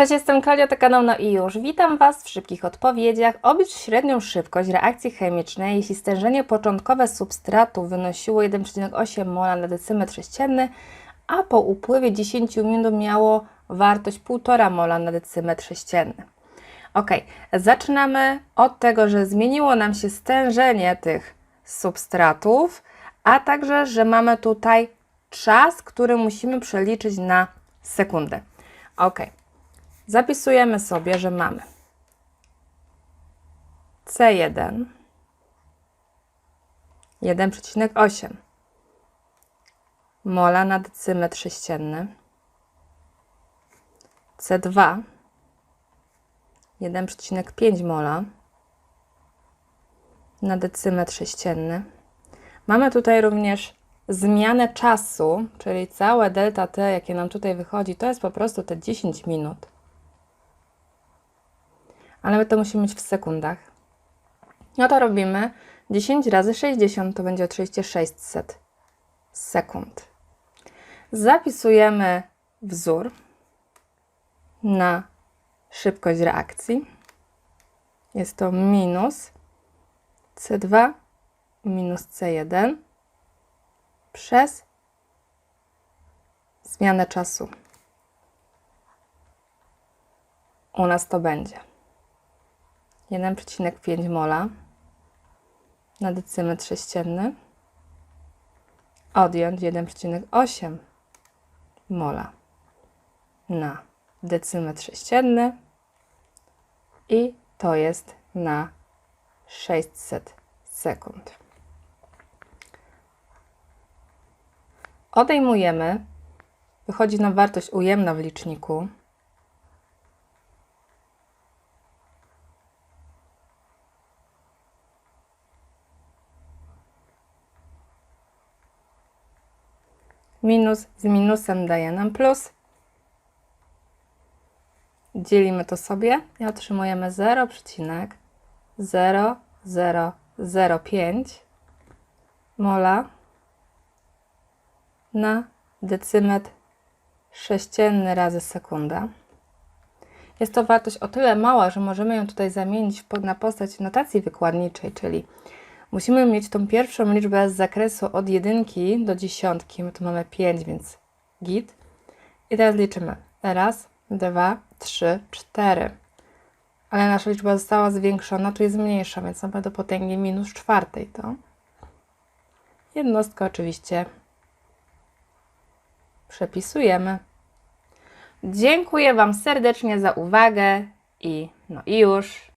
Cześć, jestem Klaudia, to kanał No i już. Witam Was w szybkich odpowiedziach. Oblicz średnią szybkość reakcji chemicznej, jeśli stężenie początkowe substratu wynosiło 1,8 mola na decymetr sześcienny, a po upływie 10 minut miało wartość 1,5 mola na decymetr sześcienny. Ok, zaczynamy od tego, że zmieniło nam się stężenie tych substratów, a także, że mamy tutaj czas, który musimy przeliczyć na sekundę. Ok, zapisujemy sobie, że mamy C1 1,8 mola na decymetr sześcienny, C2 1,5 mola na decymetr sześcienny. Mamy tutaj również zmianę czasu, czyli całe delta T, jakie nam tutaj wychodzi, to jest po prostu te 10 minut. Ale my to musimy mieć w sekundach. No to robimy 10 razy 60, to będzie oczywiście 600 sekund. Zapisujemy wzór na szybkość reakcji. Jest to minus C2 minus C1 przez zmianę czasu. U nas to będzie 1,5 mola na decymetr sześcienny odjąć 1,8 mola na decymetr sześcienny i to jest na 600 sekund. Odejmujemy, wychodzi nam wartość ujemna w liczniku. Minus z minusem daje nam plus. Dzielimy to sobie i otrzymujemy 0,0005 mola na decymetr sześcienny razy sekunda. Jest to wartość o tyle mała, że możemy ją tutaj zamienić na postać notacji wykładniczej, czyli musimy mieć tą pierwszą liczbę z zakresu od jedynki do dziesiątki. My tu mamy 5, więc git. I teraz liczymy. Raz, dwa, trzy, cztery. Ale nasza liczba została zwiększona, tu jest mniejsza, więc mamy do potęgi minus czwartej to. Jednostkę oczywiście przepisujemy. Dziękuję Wam serdecznie za uwagę i no i już.